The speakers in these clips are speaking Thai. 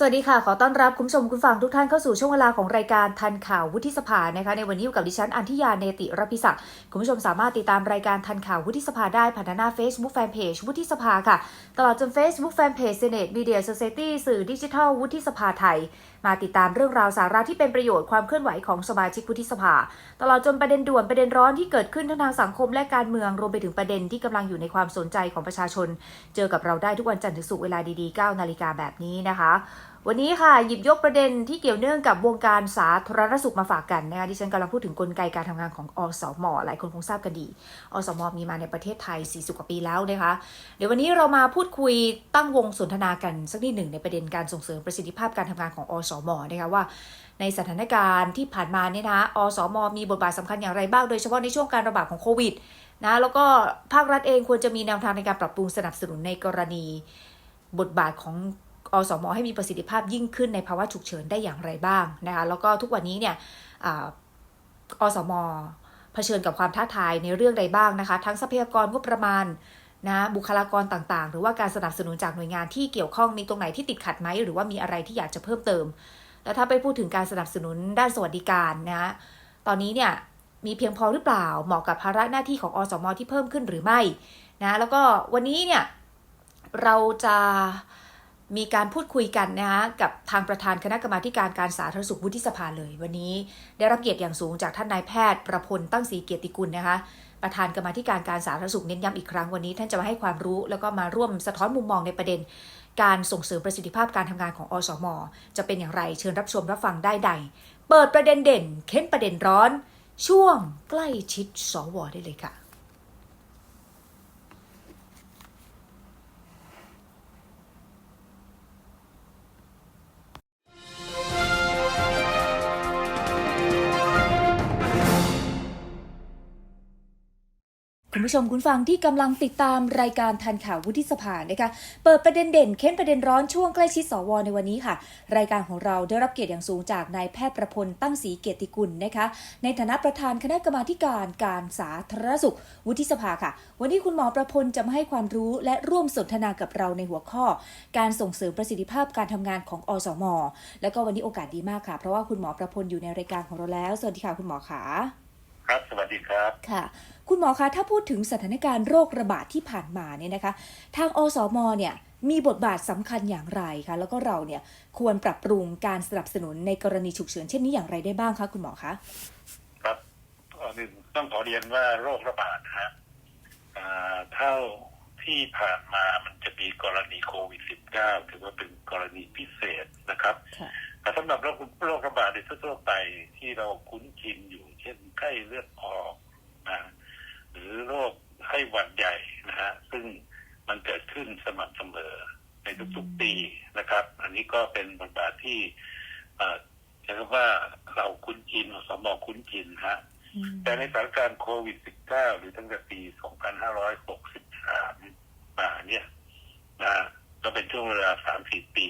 สวัสดีค่ะ ขอต้อนรับคุณผู้ชมคุณฟังทุกท่านเข้าสู่ช่วงเวลาของรายการทันข่าววุฒิสภานะคะ ในวันนี้อยู่กับดิฉันอันทิยาเนติรพิศักดิ์คุณผู้ชมสามารถติดตามรายการทันข่าววุฒิสภาได้ผ่านหน้า Facebook Fanpage วุฒิสภาค่ะ ตลอดจน Facebook Fanpage Senate Media Society สื่อดิจิทัลวุฒิสภาไทยมาติดตามเรื่องราวสาระที่เป็นประโยชน์ความเคลื่อนไหวของสมาชิกวุฒิสภา ตลอดจนประเด็นด่วนประเด็นร้อนที่เกิดขึ้นทั้งทางสังคมและการเมืองรวมไปถึงประเด็นที่กำลังอยู่ในความสนใจของประชาชน เจอกับเราได้ทุกวันจันทร์ถึงศุกร์เวลาดีๆ9นาฬิกาแบบนี้นะคะ วันนี้ค่ะหยิบยกประเด็นที่เกี่ยวเนื่องกับวงการสาธารณสุขมาฝากกันนะคะดิฉันกำลังพูดถึงกลไกการทำงานของอสมหลายคนคงทราบกันดีอสมมีมาในประเทศไทย 40 กว่าปีแล้วนะคะเดี๋ยววันนี้เรามาพูดคุยตั้งวงสนทนากันสักนิดหนึ่งในประเด็นการส่งเสริมประสิทธิภาพการทำงานของอสมนะคะว่าในสถานการณ์ที่ผ่านมาเนี่ยนะอสมมีบทบาทสำคัญอย่างไรบ้างโดยเฉพาะในช่วงการระบาดของโควิดนะแล้วก็ภาครัฐเองควรจะมีแนวทางในการปรับปรุงสนับสนุนในกรณีบทบาทของ อสมให้มีประสิทธิภาพยิ่งขึ้นในภาวะฉุกเฉินได้อย่างไรบ้างนะคะแล้วก็ทุกวันนี้เนี่ยออสมเผชิญกับความท้าทายในเรื่องใดบ้างนะคะ ทั้งทรัพยากรงบประมาณนะบุคลากรต่างๆ หรือว่าการสนับสนุนจากหน่วยงานที่เกี่ยวข้องมีตรงไหนที่ติดขัดไหมหรือว่ามีอะไรที่อยากจะเพิ่มเติม แล้วถ้าไปพูดถึงการสนับสนุนด้านสวัสดิการนะตอนนี้เนี่ยมีเพียงพอหรือเปล่าเหมาะกับภาระหน้าที่ของอสมที่เพิ่มขึ้นหรือไม่นะแล้วก็วันนี้เนี่ยเราจะ มีการพูดคุยกันนะคะกับทางประธานคณะกรรมาการการสาธารณสุขวุฒิสภาเลย วันนี้ได้รับเกียรติอย่างสูงจากท่านนายแพทย์ ประพลตั้งศรีเกียรติกุลนะคะประธานกรรมาการการสาธารณสุขเน้นย้ำอีกครั้งวันนี้ ท่านจะมาให้ความรู้แล้วก็มาร่วมสะท้อนมุมมองในประเด็น การส่งเสริมประสิทธิภาพการทำงานของอสม จะเป็นอย่างไรเชิญรับชมรับฟังได้ใด เปิดประเด็นเด่น เค้นประเด็นร้อน ช่วงใกล้ชิดสวได้เลยค่ะ คุณผู้ชมคุณฟังที่กำลังติดตามรายการทันข่าววุฒิสภานะคะ เปิดประเด็นเด่นเค้นประเด็นร้อนช่วงใกล้ชิดสวในวันนี้ค่ะ รายการของเราได้รับเกียรติอย่างสูงจากนายแพทย์ประพลตั้งศรีเกียรติกุลนะคะ ในฐานะประธานคณะกรรมาการการสาธารณสุข วุฒิสภาค่ะ วันนี้คุณหมอประพลจะมาให้ความรู้และร่วมสนทนากับเราในหัวข้อ การส่งเสริมประสิทธิภาพการทำงานของอสม แล้วก็วันนี้โอกาสดีมากค่ะ เพราะว่าคุณหมอประพลอยู่ในรายการของเราแล้ว สวัสดีค่ะคุณหมอขาครับ สวัสดีครับค่ะ คุณหมอคะถ้าพูดถึงสถานการณ์โรคระบาดที่ผ่านมาเนี่ยนะคะ ทางอสมเนี่ยมีบทบาทสำคัญอย่างไรคะแล้วก็เราเนี่ยควรปรับปรุงการสนับสนุนในกรณีฉุกเฉินเช่นนี้อย่างไรได้บ้างคะคุณหมอคะครับก่อนอื่นต้องขอเรียนว่าโรคระบาดนะฮะอ่าเท่าที่ผ่านมามันจะมีกรณีโควิด -19 ถือว่าเป็นกรณีพิเศษนะครับค่ะแต่สำหรับโรคโรคระบาดในทั่วๆไปที่เราคุ้นชินอยู่ เช่นไข้เลือดออกนะหรือ โรคไข้หวัดใหญ่นะฮะซึ่งมันเกิดขึ้นสม่ำเสมอในทุกๆปีนะครับ อันนี้ก็เป็นบทบาทที่เอ่อใช้คำว่าเราคุ้นชินสมองคุ้นชินฮะแต่ในสถานการณ์โควิด -19 หรือตั้งแต่ปี 2563 มาเนี่ยนะก็เป็นช่วงเวลา 3-4 ปี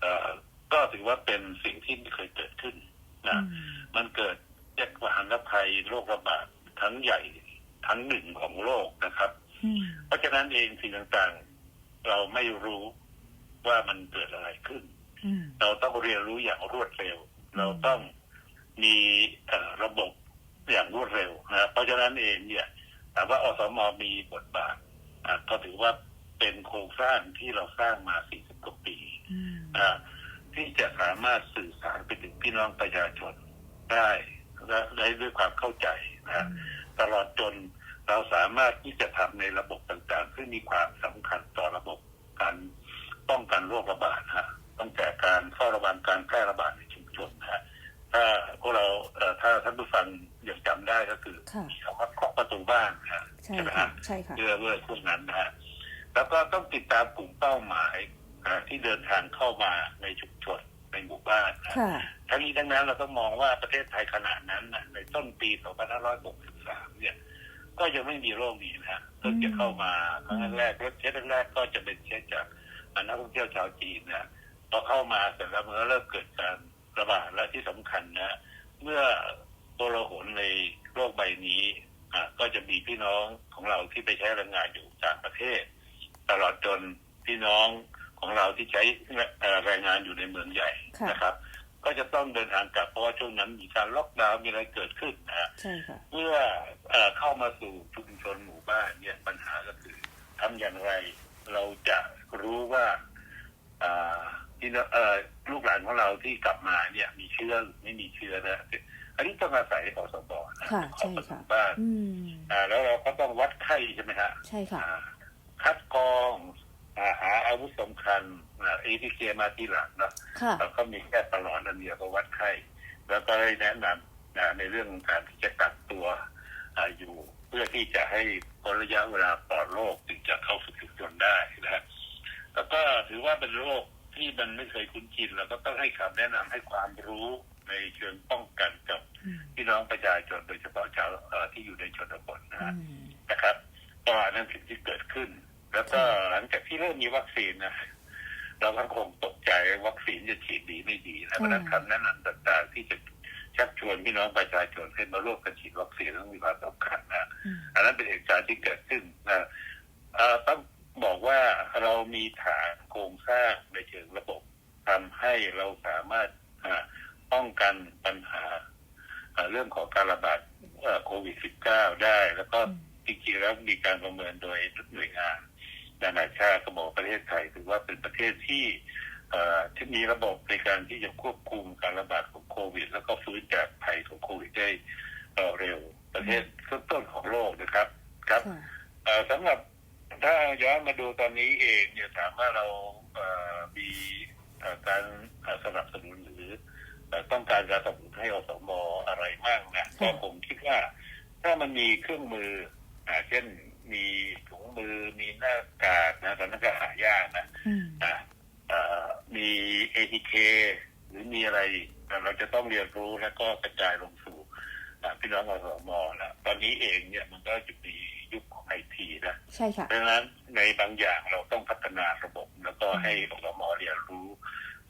เอ่อก็ถือว่าเป็นสิ่งที่ไม่เคยเกิดขึ้นนะ มันเกิดจากมหันตภัยโรคระบาดทั้งใหญ่ทั้งหนึ่งของโลกนะครับ เพราะฉะนั้นเองสิ่งต่างๆ เราไม่รู้ว่ามันเกิดอะไรขึ้น เราต้องเรียนรู้อย่างรวดเร็ว เราต้องมีเอ่อระบบอย่างรวดเร็วนะค รับเพราะฉะนั้นเองเนี่ยถามว่าอสมมีบทบาทอะก็ถือว่าเป็นโครงสร้างที่เราสร้างมา 40 กว่าปีนะที่จะสามารถสื่อสารไปถึงพี่น้องประชาชนได้และได้ด้วยความเข้าใจนะตลอดจนเราสามารถที่จะทำในระบบต่างๆ ซึ่งมีความสำคัญต่อระบบการป้องกันโรคระบาดนะฮะตั้งแต่การเฝ้าระวังการแพร่ระบาดในชุมชนนะฮะถ้าพวกเราเอ่อถ้าท่านผู้ฟัง ยังจำได้ก็คือค่ะมีคำว่าเคาะประตูบ้านนะฮะใช่ใช่ไหมค่ะฮะใช่ค่ะเพื่อเพื่อพวกนั้นนะฮะแล้วก็ต้องติดตามกลุ่มเป้าหมายอ่าที่เดินทางเข้ามาในชุมชนในหมู่บ้านนะค่ะทั้งนี้ทั้งนั้นเราต้องมองว่าประเทศไทยขณะนั้นนะในต้นปี 2563 เนี่ย ก็ยังไม่มีโรคนี้นะฮะเพิ่งจะเข้ามาครั้งแรกรถเช็ดแรกๆก็จะเป็นเช็ดจากนักท่องเที่ยวชาวจีนนะพอเข้ามาเสร็จแล้วมันก็เริ่มเกิดการระบาดและที่สำคัญนะ เมื่อ ตัวเราหนในโลกใบนี้อะก็จะมีพี่น้องของเราที่ไปใช้แรงงานอยู่ต่างประเทศ ตลอดจนพี่น้องของเราที่ใช้เอ่อแรงงานอยู่ในเมืองใหญ่ค่ะนะครับ ก็จะต้องเดินทางกลับเพราะว่าช่วงนั้นมีการล็อกดาวน์มีอะไรเกิดขึ้นนะฮะใช่ค่ะเมื่อเอ่อเข้ามาสู่ชุมชนหมู่บ้านเนี่ยปัญหาก็คือทำอย่างไรเราจะรู้ว่าอ่าที่เอ่อลูกหลานของเราที่กลับมาเนี่ยมีเชื้อหรือไม่มีเชื้อนะ อันนี้ต้องอาศัยอสบนะค่ะขใช่องค่ะบ้านอืมอ่า แล้วเราก็ต้องวัดไข้ใช่ไหมฮะใช่ค่ะอ่าคัดกรองอ่าหาอาวุธสำคัญเอทีเคมาทีหลังเนอะค่ะเราก็มีแค่ตลอดอันเดียวก็วัดไข้ แล้วก็ได้แนะนำนะในเรื่องการที่จะกักตัวอาอยู่ เพื่อที่จะให้พ้นระยะเวลาปลอดโรคถึงจะเข้าสู่ชุมชนได้นะฮะแล้วก็ถือว่าเป็นโรคที่มันไม่เคยคุ้นชินเราก็ต้องให้คำแนะนำให้ความรู้ในเชิงป้องกันกับอืม พี่น้องประชาชนโดยเฉพาะชาวเอ่อที่อยู่ในชนบทนะอืฮะมนะครับก็อันนั้นสิ่งที่เกิดขึ้น แล้วก็หลังจากที่เริ่มมีวัคซีนนะเราก็คงตกใจว่าวัคซีนจะฉีดดีไม่ดีนะเพราะฉะนั้นคำแนะนำต่างๆที่จะชักชวนพี่น้องประชาชนให้มาร่วมกันฉีดวัคซีนต้องมีความสำคัญนะอืมอันนั้นเป็นเหตุการณ์ที่เกิดขึ้นนะเอ่อต้องบอกว่าเรามีฐานโครงสร้างในเชิงระบบทำให้เราสามารถอ่าป้องกันปัญหา เอ่อเรื่องของการระบาดเอ่อโควิด -19 ได้ แล้วก็อืมจริงๆแล้วมีการประเมินโดยหน่วยงานนานาชาติก็บอกว่าประเทศไทยถือว่าเป็นประเทศที่เอ่อที่มีระบบในการที่จะควบคุมการระบาดของโควิด แล้วก็ฟื้นจากภัยของโควิดได้เอ่อเร็วประเทศต้นๆของโลกนะครับครับค่ะเอ่อสำหรับถ้าย้อนมาดูตอนนี้เองเนี่ยถามว่าเราเอ่อมีเอ่อการเอ่อสนับสนุนหรือเอ่อ ต้องการการสนับสนุนให้อสมอะไรบ้างนะก็ผมคิดว่า ถ้ามันมีเครื่องมืออ่าเช่นมีถุงมือมีหน้ากากนะตอนนั้นก็หายากนะอืมอ่าเอ่อมีเอทีเคหรือมีอะไรอะเราจะต้องเรียนรู้แล้วก็กระจายลงสู่อ่าพี่น้องอสมนะตอนนี้เองเนี่ยมันก็จะมียุคของไอทีนะใช่ค่ะดังนั้นในบางอย่างเราต้องพัฒนาระบบแล้วก็ให้อสมเรียนรู้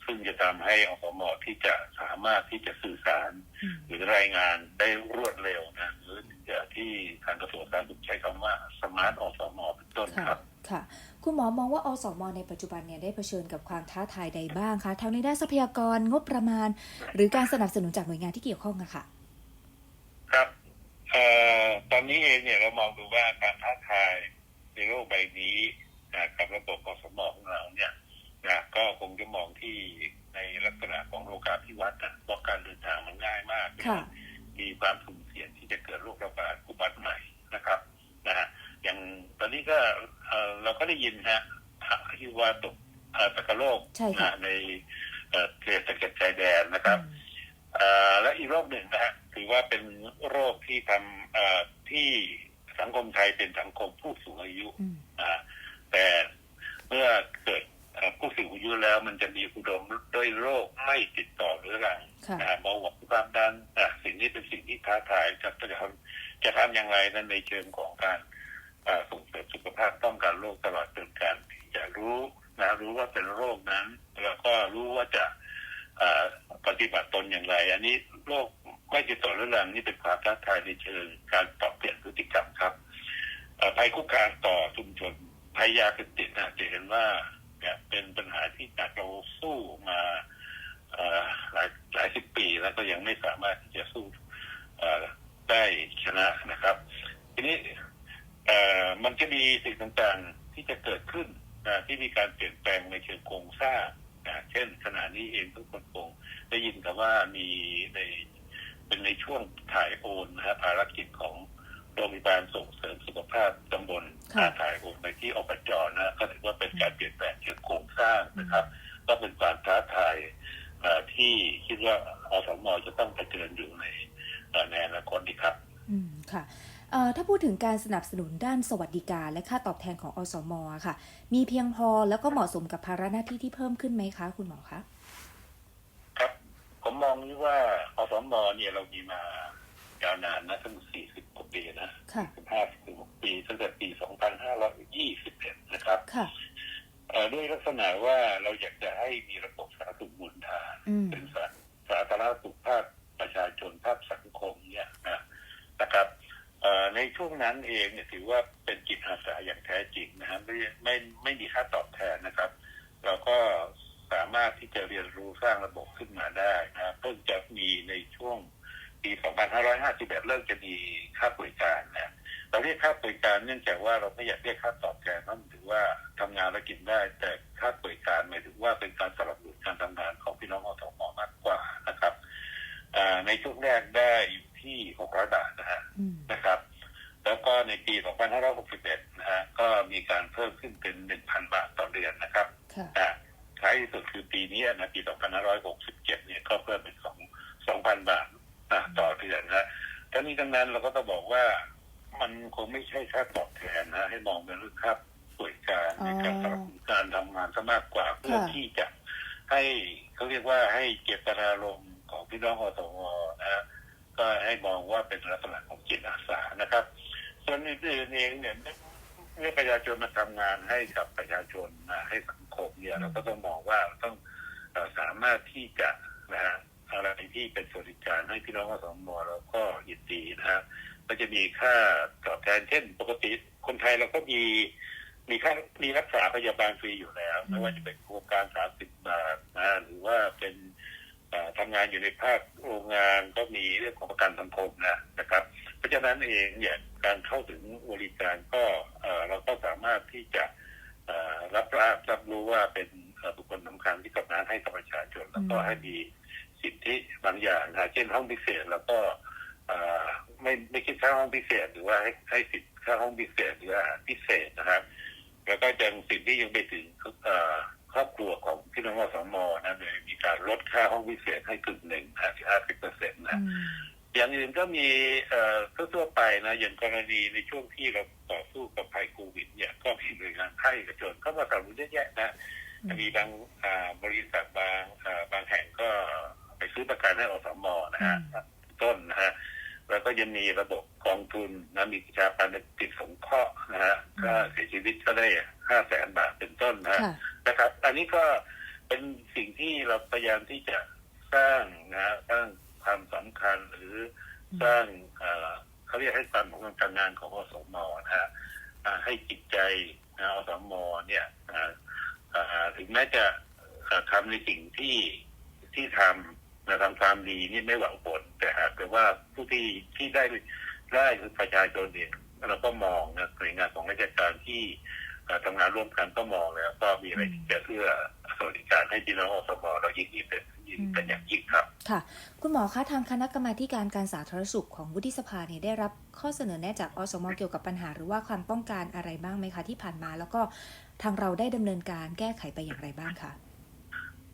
ซึ่งจะทำให้อสมที่จะสามารถที่จะสื่อสารอืมหรือรายงานได้รวดเร็วนะหรือที่ทางกระทรวงสาธารณสุขใช้คำว่าสมาร์ทอสมเป็นต้นค่ะครับค่ะคุณหมอมองว่าอสมในปัจจุบันเนี่ยได้เผชิญกับความท้าทายใดบ้างคะทั้งในด้านทรัพยากรงบประมาณ หรือการสนับสนุนจากหน่วยงานที่เกี่ยวข้องอะค่ะ ครับเอ่อตอนนี้เองเนี่ยเรามองดูว่าการท้าทายในโลกใบนี้นะกับระบบอสมของเราเนี่ย นะก็คงจะมองที่ในลักษณะของโลกาภิวัตน์นะเพราะการเดินทางมันง่ายมากค่ะมีความสุ่มเสี่ยงที่จะเกิดโรคระบาดอุบัติใหม่นะครับนะฮะอย่างตอนนี้ก็เอ่อเราก็ได้ยินฮะที่ว่าตกเอ่อตะกะโรคใช่ค่ะนะในเอ่อเขตตะเข็บชายแดนนะครับเอ่อและอีกโรคหนึ่งนะฮะถือว่าเป็นโรคที่ทำเอ่อที่สังคมไทยเป็นสังคมผู้สูงอายุอืมอ่าแต่เมื่อเกิดเอ่อ ผู้สูงอายุแล้วมันจะมีอุดมด้วยโรคไม่ติดต่อเรื้อรังค่ะนะฮะเบาหวานความดันอะสิ่งนี้เป็นสิ่งที่ท้าทายจะจะทำจะทำอย่างไรนั้นในเชิงของการเอ่อส่งเสริมสุขภาพป้องกันโรคตลอดจนการที่จะรู้นะรู้ว่าเป็นโรคนั้น แล้วก็รู้ว่าจะเอ่อปฏิบัติตนอย่างไร อันนี้โรคไม่ติดต่อเรื้อรังนี่เป็นความท้าทายในเชิงการปรับเปลี่ยนพฤติกรรมครับเอ่อภัยคุกคามต่อชุมชนภัยยาเสพติดนะจะเห็นว่า เนี่ยเป็นปัญหาที่หนักเราสู้มาหลายหลายสิบปีแล้วก็ยังไม่สามารถที่จะสู้ได้ชนะนะครับ ทีนี้มันจะมีสิ่งต่างๆที่จะเกิดขึ้นที่มีการเปลี่ยนแปลงในเชิงโครงสร้างเช่นขณะนี้เองทุกคนคงได้ยินกันว่ามีในเป็นในช่วงถ่ายโอนนะฮะภารกิจของ โรงพยาบาลส่งเสริมสุขภาพตำบลค่ะถ่ายโอนไปที่อบจนะก็ถือว่าเป็นการเปลี่ยนแปลงเชิงโครงสร้างนะครับ ก็เป็นความท้าทายเอ่อที่คิดว่าอสมจะต้องเผชิญอยู่ในเอ่อในอนาคตดีครับ อืมค่ะเอ่อถ้าพูดถึงการสนับสนุนด้านสวัสดิการและค่าตอบแทนของอสมอะค่ะ มีเพียงพอแล้วก็เหมาะสมกับภาระหน้าที่ที่เพิ่มขึ้นไหมคะ คุณหมอคะครับ ผมมองนี้ว่าอสมเนี่ยเรามีมายาวนานนะตั้ง40กว่า ปีนะค่ะห้าสิบหกปีตั้งแต่ปีสองพันห้าร้อยยี่สิบเอ็ดนะครับค่ะเอ่อด้วยลักษณะว่าเราอยากจะให้มีระบบสาธารณสุขมูลฐานอืมเป็นสาสาธารณสุขภาคประชาชนภาคสังคมเนี่ยนะนะครับเอ่อในช่วงนั้นเองเนี่ยถือว่าเป็นจิตอาสาอย่างแท้จริงนะฮะไม่ไม่ไม่มีค่าตอบแทนนะครับ เราก็สามารถที่จะเรียนรู้สร้างระบบขึ้นมาได้นะเพิ่งจะมีในช่วง ปี 2551 เริ่มจะมีค่าบริการนะเราเรียกค่าบริการเนื่องจากว่าเราไม่อยากเรียกค่าตอบแทนเพราะมันถือว่าทำงานแล้วกินได้ แต่ค่าบริการหมายถึงว่าเป็นการสนับสนุนการทำงานของพี่น้องอสมมากกว่านะครับอ่าในช่วงแรกได้อยู่ที่ 600 บาทนะฮะอืมนะครับ แล้วก็ในปี 2561 นะฮะก็มีการเพิ่มขึ้นเป็น 1,000 บาทต่อเดือนนะครับค่ะอ่าท้ายที่สุดคือปีนี้นะปี 2567 เนี่ยก็เพิ่มเป็น 2 2,000 บาท นะต่อเดือนนะทั้งนี้ทั้งนั้นเราก็ต้องบอกว่า มันคงไม่ใช่ค่าตอบแทนนะให้มองเป็นเรื่องค่าป่วยการอ๋อในการสนับสนุนการทำงานซะมากกว่าเพื่อค่ะที่จะให้เขาเรียกว่าให้เจตนารมณ์ของพี่น้องอสมนะฮะก็ให้มองว่าเป็นลักษณะของจิตอาสานะครับ ส่วนอื่นๆเองเนี่ยเมื่อประชาชนมาทำงานให้กับประชาชนนะให้สังคมเนี่ยเราก็ต้องมองว่าเราต้องเอ่อสามารถที่จะนะฮะ อะไรที่เป็นสวัสดิการให้พี่น้องอสมเราก็ยินดีนะฮะก็จะมีค่าตอบแทนเช่น ปกติคนไทยเราก็มีมีค่ามีรักษาพยาบาลฟรีอยู่แล้ว ไม่ว่าจะเป็นโครงการสามสิบบาทนะหรือว่าเป็นเอ่อทำงานอยู่ในภาคโรงงานก็มีเรื่องของประกันสังคมนะนะครับ เพราะฉะนั้นเองเนี่ยการเข้าถึงบริการก็เอ่อเราก็สามารถที่จะเอ่อรับรับรับรู้ว่าเป็นเอ่อบุคคลสำคัญที่ทำงานให้กับประชาชนแล้วก็อืมให้มี สิทธิบางอย่างนะเช่นห้องพิเศษแล้วก็เอ่อไม่ไม่คิดค่าห้องพิเศษหรือว่าให้ให้สิทธิค่าห้องพิเศษหรืออาหารพิเศษนะครับแล้วก็ยังสิ่งที่ยังไปถึงเอ่อครอบครัวของพี่น้องอสมนะโดยมีการลดค่าห้องพิเศษให้กึ่งหนึ่งห้าสิบห้าสิบเปอร์เซ็นต์นะอืมอย่างอื่นก็มีเอ่อทั่วๆไปนะอย่างกรณีในช่วงที่เราต่อสู้กับภัยโควิดเนี่ยก็มีหน่วยงานภาคเอกชนเข้ามาสนับสนุนเยอะแยะนะอืมมีบางอ่าบริษัทบางอ่าบางแห่งก็ ไปซื้อประกันให้อสมนะฮะต้นนะฮะแล้วก็ยังมีระบบกองทุนนะมีกิจการติดสงเคราะห์นะฮะก็เสียชีวิตก็ได้ห้าแสนบาทเป็นต้นนะฮะค่ะนะครับ อันนี้ก็เป็นสิ่งที่เราพยายามที่จะสร้างนะฮะสร้างความสำคัญหรือสร้างเอ่อเขาเรียกให้ความสำคัญการงานของอสมนะฮะอ่าให้จิตใจนะอสมเนี่ยอ่าอ่าถึงแม้จะเอ่อทำในสิ่งที่ที่ทำ นะทำความดีนี่ไม่หวังผล แต่หากแต่ว่าผู้ที่ที่ได้ได้คือประชาชนเองเราก็มองนะหน่วยงานของราชการที่เอ่อทำงานร่วมกันก็มองแล้ว ก็มีอะไรที่จะเพื่อสวัสดิการให้พี่น้องอสมเรายิ่งยิ่งเป็นยิ่งเป็นอย่างยิ่งครับ ค่ะ คุณหมอคะทางคณะกรรมาธิการการสาธารณสุขของวุฒิสภาเนี่ยได้รับข้อเสนอแนะจากอสมเกี่ยวกับปัญหาหรือว่าความต้องการอะไรบ้างไหมคะที่ผ่านมา แล้วก็ทางเราได้ดำเนินการแก้ไขไปอย่างไรบ้างคะ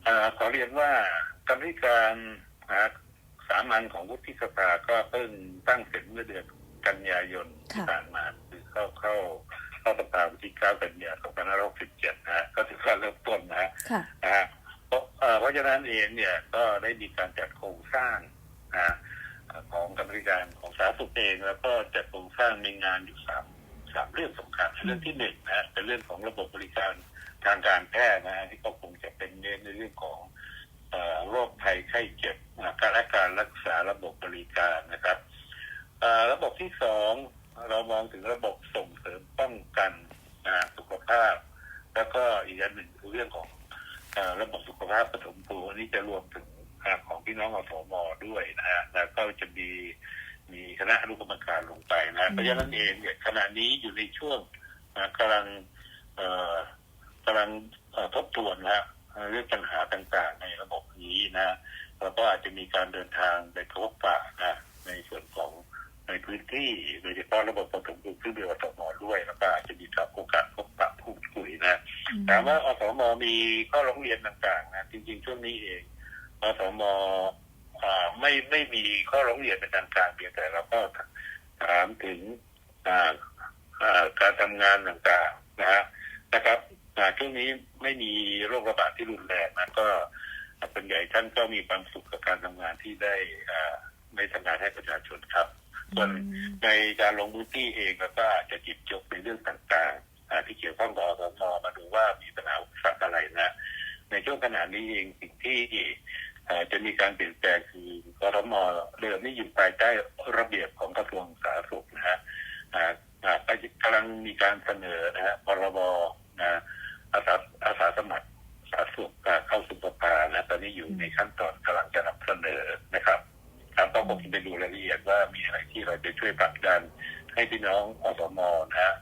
เอ่อขอเรียนว่า กรรมธิการหาสามัญของวุฒิสภาก็เพิ่งตั้งเสร็จเมื่อเดือนกันยายนที่ค่ะผ่านมาคือเข้าเข้าเข้าสภาวันที่9กันยายน2567นะฮะก็ถือว่าเริ่มต้นนะฮะค่ะนะฮะเพราะเอ่อเพราะฉะนั้นเองเนี่ยก็ได้มีการจัดโครงสร้างนะฮะเอ่อของกรรมธิการของสาธารณสุขเองแล้วก็จัดโครงสร้างในงานอยู่สามสามเรื่องสำคัญเรื่องที่หนึ่งนะฮะเป็นเรื่องของระบบบริการทางการแพทย์นะฮะที่ก็คงจะเป็นเน้นในเรื่องของเอ่อ โรคภัยไข้เจ็บการและการรักษาระบบบริการนะครับระบบที่สองเรามองถึงระบบส่งเสริมป้องกันสุขภาพ แล้วก็อีกอันหนึ่งคือเรื่องของอ่อระบบสุขภาพปฐมภูมิอันนี้จะรวมถึงอของพี่น้องอสมด้วยนะฮะแล้วก็จะมีมีคณะอนุกรรมการลงไปนะเพราะฉะนั้นเองเนี่ยขณะนี้อยู่ในช่วงกำลังกำลังทบทวนนะฮะ เรื่องปัญหาต่างๆ ในระบบนี้นะแล้วก็อาจจะมีการเดินทางไปพบปะนะในส่วนของในพื้นที่โดยเฉพาะระบบปฐมภูมิซึ่งเป็นอสมด้วยแล้วก็อาจจะมีการโอกาสพบปะพูดคุยนะถามว่าอสมมีข้อร้องเรียนต่างๆนะจริงๆช่วงนี้เองอสมอ่าไม่ไม่มีข้อร้องเรียนเป็นทางการเพียงแต่เราก็ถามถึงอ่าอ่าการทำงานต่างๆนะฮะนะครับอ่า ช่วงนี้ไม่มีโรคระบาดที่รุนแรงนะก็เป็นใหญ่ท่านก็มีความสุขกับการทำงานที่ได้อ่าได้ทำงานให้ประชาชนครับส่วนในการลงพื้นที่เองเราก็อาจจะจิบยกในเรื่องต่างๆอ่าที่เกี่ยวข้องกับอสมมาดูว่ามีปัญหาอุปสรรคอะไรนะในช่วงขณะนี้เองสิ่งที่เอ่อจะมีการเปลี่ยนแปลงคือกรมเดิมนี่อยู่ภายใต้ระเบียบของกระทรวงสาธารณสุขนะฮะอ่าอ่าก็กำลังมีการเสนอนะฮะพรบนะ อาสาอาสาสมัครสาธารณสุขอ่าเข้าสู่สภานะตอนนี้อยู่ในขั้นตอนกำลังจะนำเสนอนะครับครับต้องคงไปดูรายละเอียดว่ามีอะไรที่เราจะช่วยผลักดันให้พี่น้องอสมนะฮะ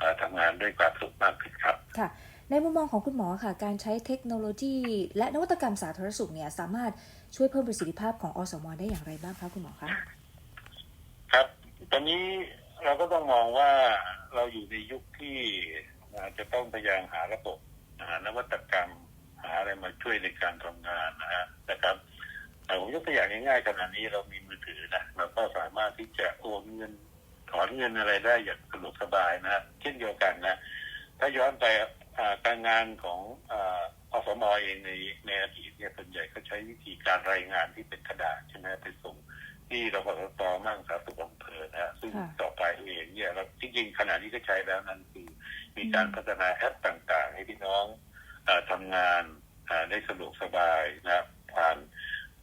อ่าทำงานด้วยความสุขมากขึ้นครับค่ะในมุมมองของคุณหมอค่ะ การใช้เทคโนโลยี และนวัตกรรมสาธารณสุขเนี่ยสามารถช่วยเพิ่มประสิทธิภาพของอสมได้อย่างไรบ้างคะคุณหมอคะครับ ตอนนี้เราก็ต้องมองว่าเราอยู่ในยุคที่อ่า จะต้องพยายามหาระบบหานวัตกรรม หาอะไรมาช่วยในการทำงานนะฮะนะครับแต่ผมยกตัวอย่างง่ายๆขณะนี้เรามีมือถือนะเราก็สามารถที่จะโอนเงินถอนเงินอะไรได้อย่างสะดวกสบายนะเช่นเดียวกันนะถ้าย้อนไปอ่าการงานของอาอสมเองในในอดีตเนี่ยส่วนใหญ่ก็ใช้วิธีการรายงานที่เป็นกระดาษใช่ไหมไปส่งที่รพสตมั่งสาธารณสุขอำเภอนะฮะซึ่งค่ะต่อไปเองเนี่ยเราจริงๆขณะนี้ก็ใช้แล้วนั่นคือ มีการพัฒนาแอปต่าง ๆ ให้พี่น้องอทำงานได้สะดวกสบายนะผ่าน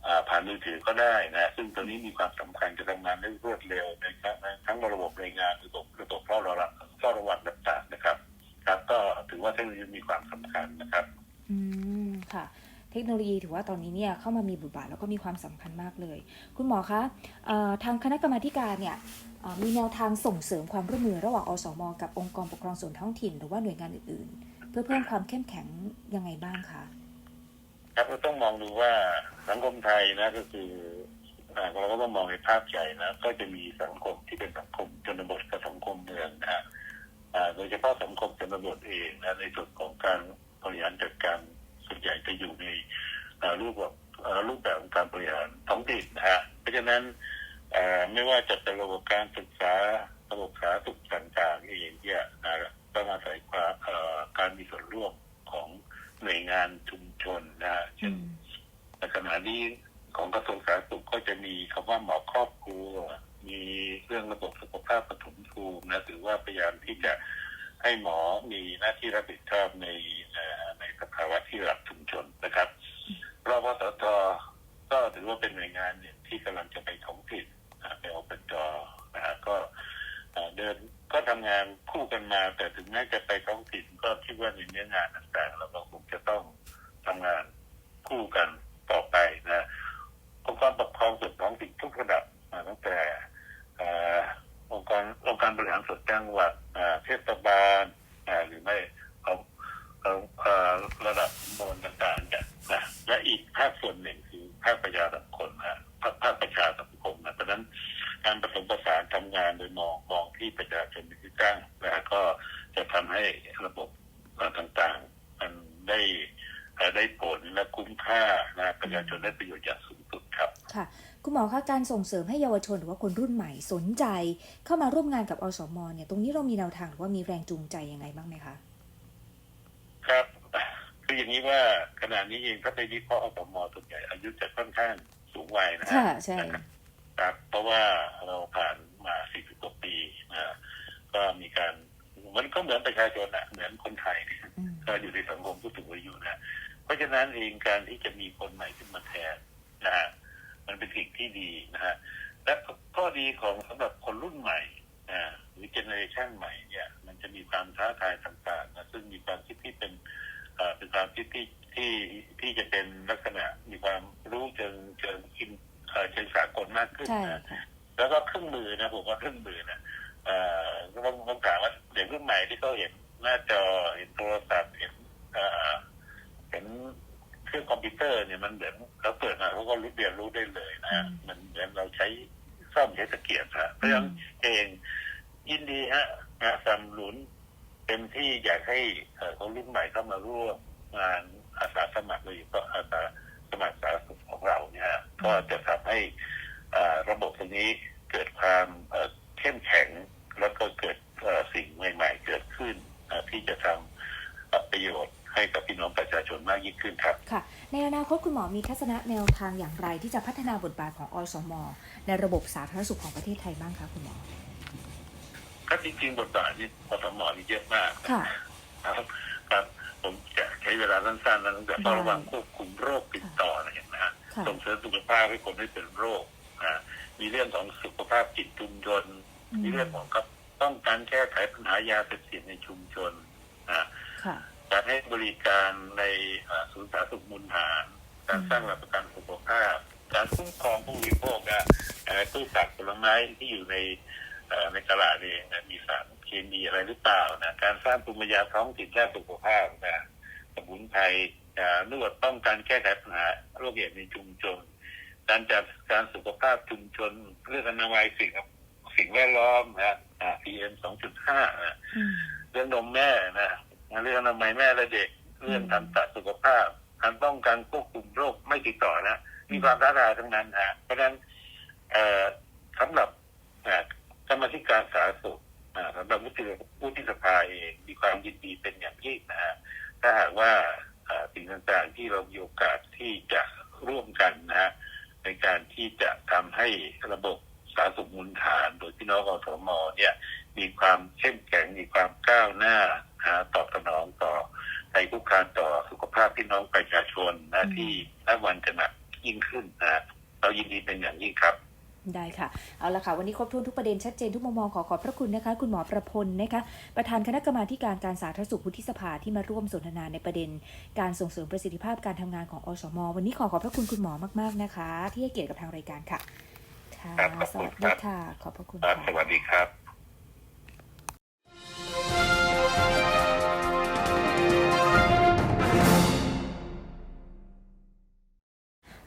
อ่าผ่านมือถือก็ได้นะ ซึ่งตัวนี้มีความสำคัญจะทำงานได้รวดเร็วนะครับทั้งระบบรายงานระบบระบบเฝ้าระวังเฝ้าระวังต่างๆนะครับ ครับ ก็ถือว่าเทคโนโลยีมีความสำคัญนะครับ อืมค่ะ ทคโนโลยีถือว่าตอนนี้เนี่ยเข้ามามีบทบาทแล้วก็มีความสำคัญมากเลย คุณหมอคะทางคณะกรรมาการเนี่ยมีแนวทางส่งเสริมความร่วมมือระหว่างอสม กับองค์กรปกครองส่วนท้องถิ่น หรือว่าหน่วยงานอื่นๆ เพื่อเพิ่มความเข้มแข็งยังไงบ้างคะครับเราต้องมองดูว่าสังคมไทยนะก็คือเราก็ต้องมองในภาพใหญ่นะก็จะมีสังคมที่เป็นสังคมชนบทกับสังคมเมืองนะโดยเฉพาะสังคมชนบทเองนะในส่วนของการบริหารจัดการ ส่วนใหญ่จะอยู่ในอ่ารูปแบบอ่ารูปแบบของการบริหารท้องถิ่นนะฮะเพราะฉะนั้นอ่าไม่ว่าจะเป็นระบบการศึกษาระบบสาธารณสุขต่างๆเองเนี่ยนะต้องอาศัยความเอ่อการมีส่วนร่วมของหน่วยงานชุมชนนะฮะเช่นในขณะนี้ของกระทรวงสาธารณสุขก็จะมีคำว่าหมอครอบครัว มีเรื่องระบบสุขภาพปฐมภูมินะถือว่าพยายามที่จะ ให้หมอมีหน้าที่รับผิดชอบในในสภาวะที่ระดับชุมชนนะครับรพสตก็ถือว่าเป็นหน่วยงานหนึ่งที่กำลังจะไปท้องถิ่นอ่าไปอบจนะฮะก็เดินก็ทำงานคู่กันมา แต่ถึงแม้จะไปท้องถิ่นก็คิดว่าในเนื้องานต่างๆเราก็คงจะต้องทำงานคู่กันต่อไปนะองค์กรปกครองส่วนท้องถิ่นทุกระดับตั้งแต่ องค์กรองค์การบริหารส่วนจังหวัดเทศบาลหรือไม่เอาเอาระดับมวลต่างๆเนี่ยนะและอีกภาคส่วนหนึ่งคือภาคประชาสังคมนะภาคภาคประชาสังคมนะเพราะนั้นการผสมผสานทำงานโดยมองมองที่ประชาชนเป็นที่ตั้งนะก็จะทำให้ระบบต่างๆ มันได้ได้ผลและคุ้มค่านะประชาชนได้ประโยชน์อย่างสูงสุดครับค่ะ คุณหมอคะการส่งเสริมให้เยาวชนหรือว่าคนรุ่นใหม่สนใจ เข้ามาร่วมงานกับอสมเนี่ยตรงนี้เรามีแนวทางหรือว่ามีแรงจูงใจยังไงบ้างไหมคะ ครับคืออย่างนี้ว่าขณะนี้เองถ้าไปวิเคราะห์อสมส่วนใหญ่อายุจะค่อนข้างสูงวัยนะฮะค่ะใช่ครับ เพราะว่าเราผ่านมา 40 กว่าปีนะก็มีการมันก็เหมือนประชาชนอะเหมือนคนไทยเนี่ยอืมก็อยู่ในสังคมผู้สูงอายุนะ เพราะฉะนั้นเองการที่จะมีคนใหม่ขึ้นมาแทนนะฮะ มันเป็นสิ่งที่ดีนะฮะและข้อดีของสำหรับคนรุ่นใหม่นะหรือเจเนอเรชันใหม่เนี่ยมันจะมีความท้าทายต่างๆนะซึ่งมีความคิดที่เป็นเอ่อเป็นความคิดที่ที่ที่จะเป็นลักษณะมีความรู้เชิงเชิงอินเอ่อเชิงสากลมากขึ้นใช่นะค่ะแล้วก็เครื่องมือนะผมว่าเครื่องมือนะเอ่อก็ต้องต้องถามว่าเด็กรุ่นใหม่ที่เขาเห็นหน้าจอเห็นโทรศัพท์เห็นเอ่อเห็น เครื่องคอมพิวเตอร์เนี่ยมันเหมือนเขาเปิดมาเขาก็รู้เรียนรู้ได้เลยนะฮะอืมมันเหมือนเราใช้ซ่อมใช้ตะเกียบฮะเพราะฉะนั้นเองยินดีฮะนะสำหนุนเต็มที่อยากให้เอ่อคนรุ่นใหม่เข้ามาร่วมงานอาสาสมัครโดยเฉพาะอาสาสมัครสาธารณสุขของเราเนี่ยฮะก็จะทำให้อ่าระบบตรงนี้เกิดความเอ่อเข้มแข็งแล้วก็เกิด ยิ่งขึ้นครับค่ะ ในอนาคตคุณหมอมีทัศนะแนวทางอย่างไร ที่จะพัฒนาบทบาทของอสม ในระบบสาธารณสุขของประเทศไทยบ้างคะคุณหมอก็จริงๆบทบาทนี่ปสมนี่เยอะมากค่ะครับครับผมจะใช้เวลาสั้นๆนะตั้งแต่เฝ้าระวังควบคุมโรคติดต่ออะไรอย่างนะฮะค่ะส่งเสริมสุขภาพให้คนไม่เป็นโรคอ่ามีเรื่องของสุขภาพจิตชุมชนอืมมีเรื่องของกับต้องการแก้ไขปัญหายาเสพติดในชุมชนอ่า ค่ะ การ ให้บริการในอ่าศูนย์สาธารณสุขมูลฐาน การอืมสร้างหลักประกันสุขภาพ การคุ้มครองผู้บริโภคนะเอ่อตู้สักผลไม้ที่อยู่ในเอ่อในตลาดเองนะมีสารเคมีอะไรหรือเปล่านะการสร้างภูมิปัญญาท้องถิ่นด้านสุขภาพนะสมุนไพรอ่านวดป้องกันแก้ไขปัญหาโรคเอดส์ในชุมชน การจัดการสุขภาพชุมชน เรื่องอนามัยสิ่งสิ่งแวดล้อมนะอ่า PM 2.5นะอืมเรื่องนมแม่นะ เรื่องอนามัยแม่และเด็ก เรื่องการตัดสุขภาพ การป้องกันควบคุมโรคไม่ติดต่อนะมีความท้าทายทั้งนั้นฮะเพราะฉะนั้นเอ่อสำหรับเอ่อกรรมาธิการสาธารณสุขอ่าสำหรับวุฒิวุฒิสภาเองมีความยินดีเป็นอย่างยิ่งนะฮะถ้าหากว่าอ่าสิ่งต่างๆที่เรามีโอกาสที่จะร่วมกันนะฮะในการที่จะทำให้ระบบสาธารณสุขมูลฐาน โดยพี่น้องอสมเนี่ย มีความเข้มแข็งมีความก้าวหน้าหาตอบสนองต่อในคุกคามต่อสุขภาพพี่น้องประชาชนนะอืมที่นับวันจะหนักยิ่งขึ้นนะเรายินดีเป็นอย่างยิ่งครับได้ค่ะ เอาละค่ะ วันนี้ครบถ้วนทุกประเด็นชัดเจนทุกมุมมองขอขอบพระคุณนะคะ คุณหมอประพลนะคะ ประธานคณะกรรมาธิการการสาธารณสุขวุฒิสภาที่มาร่วมสนทนาในประเด็น การส่งเสริมประสิทธิภาพการทำงานของอสม วันนี้ขอขอบพระคุณคุณหมอมากๆนะคะ ที่ให้เกียรติกับทางรายการค่ะค่ะครับขอบสคุณวัสครัดีบค่ะ ขอบพระคุณครับค่ะสวัสดีครับ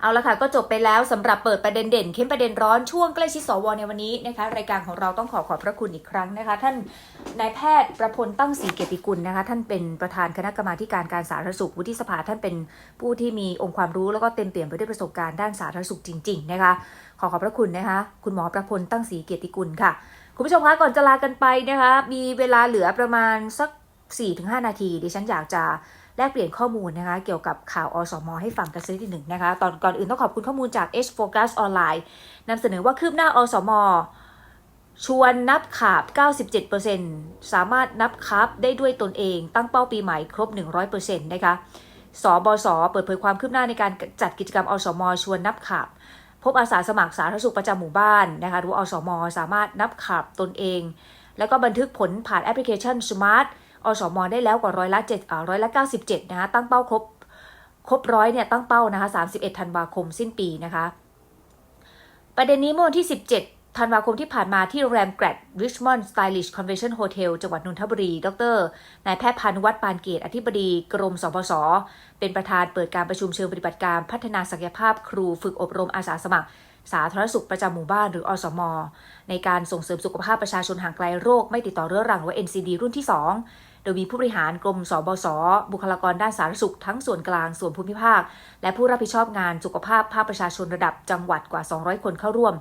เอาละค่ะก็จบไปแล้วสำหรับเปิดประเด็นเด่นเข้มประเด็นร้อนช่วงใกล้ชิดสวในวันนี้นะคะ รายการของเราต้องขอขอบพระคุณอีกครั้งนะคะ ท่านนายแพทย์ประพลตั้งศรีเกียรติกุลนะคะ ท่านเป็นประธานคณะกรรมาการการสาธารณสุขวุฒิสภาท่านเป็นผู้ที่มีองค์ความรู้แล้วก็เต็มเปี่ยมไปด้วยประสบการณ์ด้านสาธารณสุขจริง ๆ นะคะ ขอขอบพระคุณนะคะ คุณหมอประพลตั้งศรีเกียรติกุลค่ะ คุณผู้ชมคะก่อนจะลากันไปนะคะ มีเวลาเหลือประมาณสัก 4-5 นาที ดิฉันอยากจะแลกเปลี่ยนข้อมูลนะคะ เกี่ยวกับข่าวอสมให้ฟังกันสักนิดหนึ่งนะคะ ตอนก่อนอื่นต้องขอบคุณข้อมูลจาก H Focus ออนไลน์นำเสนอว่าคืบหน้าอสมชวนนับขาบ 97%สามารถนับคับได้ด้วยตนเอง ตั้งเป้าปีใหม่ครบ 100%นะคะสบส เปิดเผยความคืบหน้าในการจัดกิจกรรมอสมชวนนับขาบ พบอาสาสมัครสาธารณสุขประจำหมู่บ้านนะคะหรือว่าอสมสามารถนับขับตนเอง แล้วก็บันทึกผลผ่านแอปพลิเคชัน Smart อสมได้แล้วกว่าร้อยละ7อ่าร้อยละ97นะคะตั้งเป้าครบครบร้อยเนี่ยตั้งเป้านะคะ31ธันวาคมสิ้นปีนะคะ ประเด็นนี้เมื่อวันที่17ธันวาคมที่ผ่านมาที่โรงแรมแกรด Richmond Stylish Convention Hotel จังหวัดนนทบุรี ดรนายแพทย์พานุวัฒน์ปานเกต อธิบดีกรมสบสเป็นประธานเปิดการประชุมเชิงปฏิบัติการพัฒนาศักยภาพครูฝึกอบรมอาสาสมัคร สาธารณสุขประจำหมู่บ้านหรืออสม ในการส่งเสริมสุขภาพประชาชนห่างไกลโรคไม่ติดต่อเรื้อรังหรือ NCD รุ่นที่ 2 โดยมีผู้บริหารกรมสบสบุคลากรด้านสาธารณสุขทั้งส่วนกลางส่วนภูมิภาค และผู้รับผิดชอบงานสุขภาพภาคประชาชนระดับจังหวัดกว่า 200 คนเข้าร่วม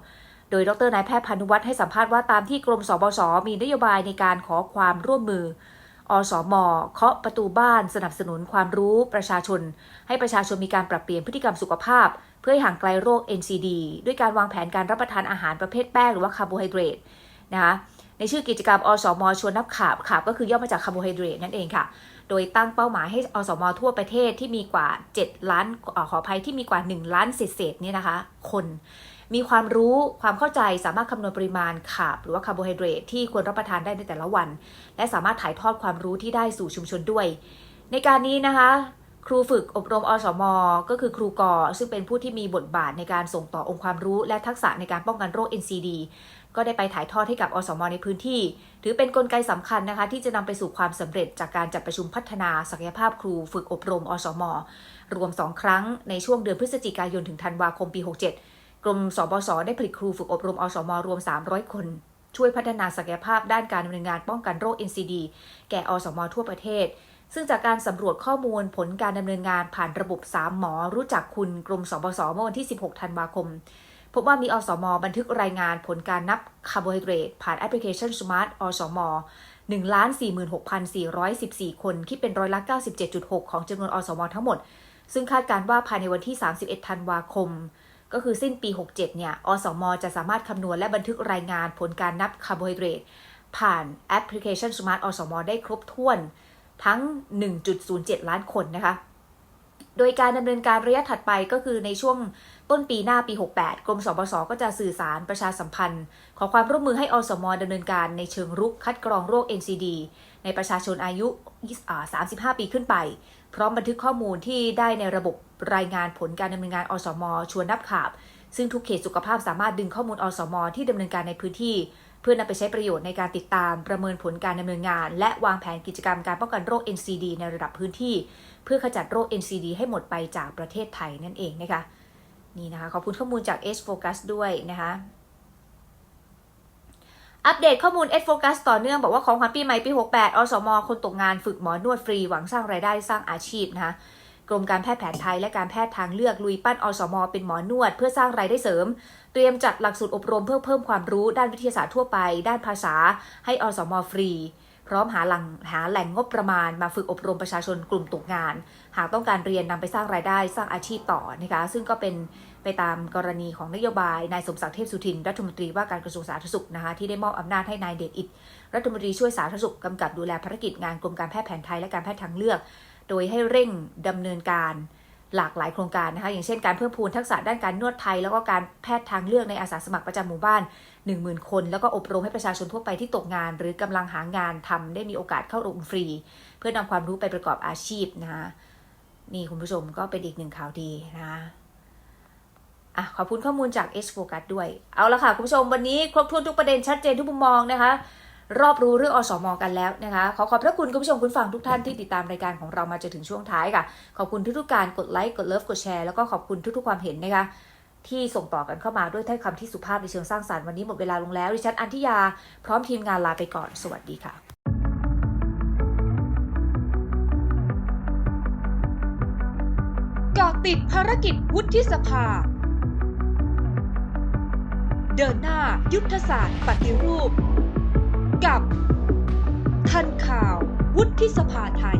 โดยดรนายแพทย์พานุวัฒน์ให้สัมภาษณ์ว่าตามที่กรมสบสมีนโยบายในการขอความร่วมมืออสมเคาะประตูบ้านสนับสนุนความรู้ประชาชน ให้ประชาชนมีการปรับเปลี่ยนพฤติกรรมสุขภาพ เพื่อให้ห่างไกลโรค NCD ด้วยการวางแผนการรับประทานอาหารประเภทแป้งหรือว่าคาร์โบไฮเดรตนะคะ ในชื่อกิจกรรมอสมชวนนับขาบขาบก็คือย่อมาจากคาร์โบไฮเดรตนั่นเองค่ะ โดยตั้งเป้าหมายให้อสมทั่วประเทศที่มีกว่า 7 ล้านอขออภัยที่มีกว่า 1 ล้านเศษๆเนี่นะคะ คนมีความรู้ความเข้าใจสามารถคำนวณปริมาณขาบหรือว่าคาร์โบไฮเดรตที่ควรรับประทานได้ในแต่ละวัน และสามารถถ่ายทอดความรู้ที่ได้สู่ชุมชนด้วย ในการนี้นะคะ ครูฝึกอบรมอสม ก็คือครูกอซึ่งเป็นผู้ที่มีบทบาทในการส่งต่อองค์ความรู้และทักษะในการป้องกันโรค NCD ก็ได้ไปถ่ายทอดให้กับอสมในพื้นที่ ถือเป็นนกลไกสำคัญนะคะ ที่จะนำไปสู่ความสำเร็จจากการจัดประชุมพัฒนาศักยภาพครูฝึกอบรมอสม รวม 2 ครั้งในช่วงเดือนพฤศจิกายนถึงธันวาคมปี 67 กรมสบสได้ผลิตครูฝึกอบรมอสม รวม 300 คนช่วยพัฒนาศักยภาพด้านการดำเนินงานป้องกันโรค NCD แก่อสม ทั่วประเทศ ซึ่งจากการสำรวจข้อมูลผลการดำเนินงานผ่านระบบ 3 หมอรู้จักคุณกรมสบสเมื่อวันที่ 16 ธันวาคม พบว่ามีอสม บันทึกรายงานผลการนับคาร์โบไฮเดรตผ่านแอปพลิเคชัน Smart อสม146,414 คน คิดเป็นร้อยละ 97.6 ของจำนวนอสม ทั้งหมด ซึ่งคาดการณ์ว่าภายในวันที่ 31 ธันวาคม ก็คือสิ้นปี 67 เนี่ย อสม จะสามารถคำนวณและบันทึกรายงานผลการนับคาร์โบไฮเดรตผ่านแอปพลิเคชัน Smart อสม ได้ครบถ้วนทั้ง 1.07 ล้านคนนะคะ โดยการดำเนินการระยะถัดไปก็คือในช่วง ต้นปีหน้าปี 68 กรมสบสก็จะสื่อสารประชาสัมพันธ์ ขอความร่วมมือให้อสมดำเนินการในเชิงรุกคัดกรองโรค NCD ในประชาชนอายุ 35 ปีขึ้นไป พร้อมบันทึกข้อมูลที่ได้ในระบบรายงานผลการดำเนินงานอสม ชวนนับขาบ ซึ่งทุกเขตสุขภาพสามารถดึงข้อมูลอสม ที่ดำเนินการในพื้นที่ เพื่อนำไปใช้ประโยชน์ในการติดตามประเมินผลการดำเนินงาน และวางแผนกิจกรรมการป้องกันโรค NCD ในระดับพื้นที่ เพื่อขจัดโรค NCD ให้หมดไปจากประเทศไทยนั่นเองนะคะ นี่นะคะ ขอบคุณข้อมูลจาก S Focus ด้วยนะคะ อัปเดตข้อมูล S Focus ต่อเนื่องบอกว่าของขวัญปีใหม่ปี 68 อสม คนตกงานฝึกหมอนวดฟรี หวังสร้างรายได้สร้างอาชีพนะคะกรมการแพทย์แผนไทยและการแพทย์ทางเลือกลุยปั้นอสม เป็นหมอนวด เพื่อสร้างรายได้เสริม เตรียมจัดหลักสูตรอบรมเพื่อเพิ่มความรู้ด้านวิทยาศาสตร์ทั่วไป ด้านภาษา ให้อสม ฟรี พร้อมหาหลังหาแหล่งงบประมาณมาฝึกอบรมประชาชนกลุ่มตกงาน หากต้องการเรียนนำไปสร้างรายได้สร้างอาชีพต่อนะคะซึ่งก็เป็นไปตามกรณีของนโยบายนายสมศักดิ์เทพสุทิน รัฐมนตรีว่าการกระทรวงสาธารณสุขนะคะที่ได้มอบอำนาจให้นายเดชอิดรัฐมนตรีช่วยสาธารณสุขกำกับดูแลภารกิจงานกรมการแพทย์แผนไทยและการแพทย์ทางเลือก โดยให้เร่งดำเนินการหลากหลายโครงการนะคะอย่างเช่นการเพิ่มพูนทักษะด้านการนวดไทย แล้วก็การแพทย์ทางเลือกในอาสาสมัครประจำหมู่บ้าน 10,000 คน แล้วก็อบรมให้ประชาชนทั่วไปที่ตกงาน หรือกำลังหางานทำได้มีโอกาสเข้าอบรมฟรี เพื่อนำความรู้ไปประกอบอาชีพนะคะนี่คุณผู้ชมก็เป็นอีกหนึ่งข่าวดีนะอะขอบคุณข้อมูลจาก H Focus ด้วย เอาละค่ะคุณผู้ชมวันนี้ครบถ้วนทุกประเด็นชัดเจนทุกมุมมองนะคะ รอบรู้เรื่องอสมอกันแล้วนะคะ ขอขอบพระคุณคุณผู้ชมคุณฟังทุกท่านที่ติดตามรายการของเรามาจนถึงช่วงท้ายค่ะ ขอบคุณทุกๆการกดไลค์กดเลิฟกดแชร์แล้วก็ขอบคุณทุกๆความเห็นนะคะ ที่ส่งต่อกันเข้ามาด้วยถ้อยคำที่สุภาพในเชิงสร้างสรรค์วันนี้หมดเวลาลงแล้วดิฉันอันทิยา พร้อมทีมงานลาไปก่อนสวัสดีค่ะกาะติดภารกิจวุฒิสภา เดินหน้ายุทธศาสตร์ปฏิรูป กับ ทันข่าววุฒิสภาไทย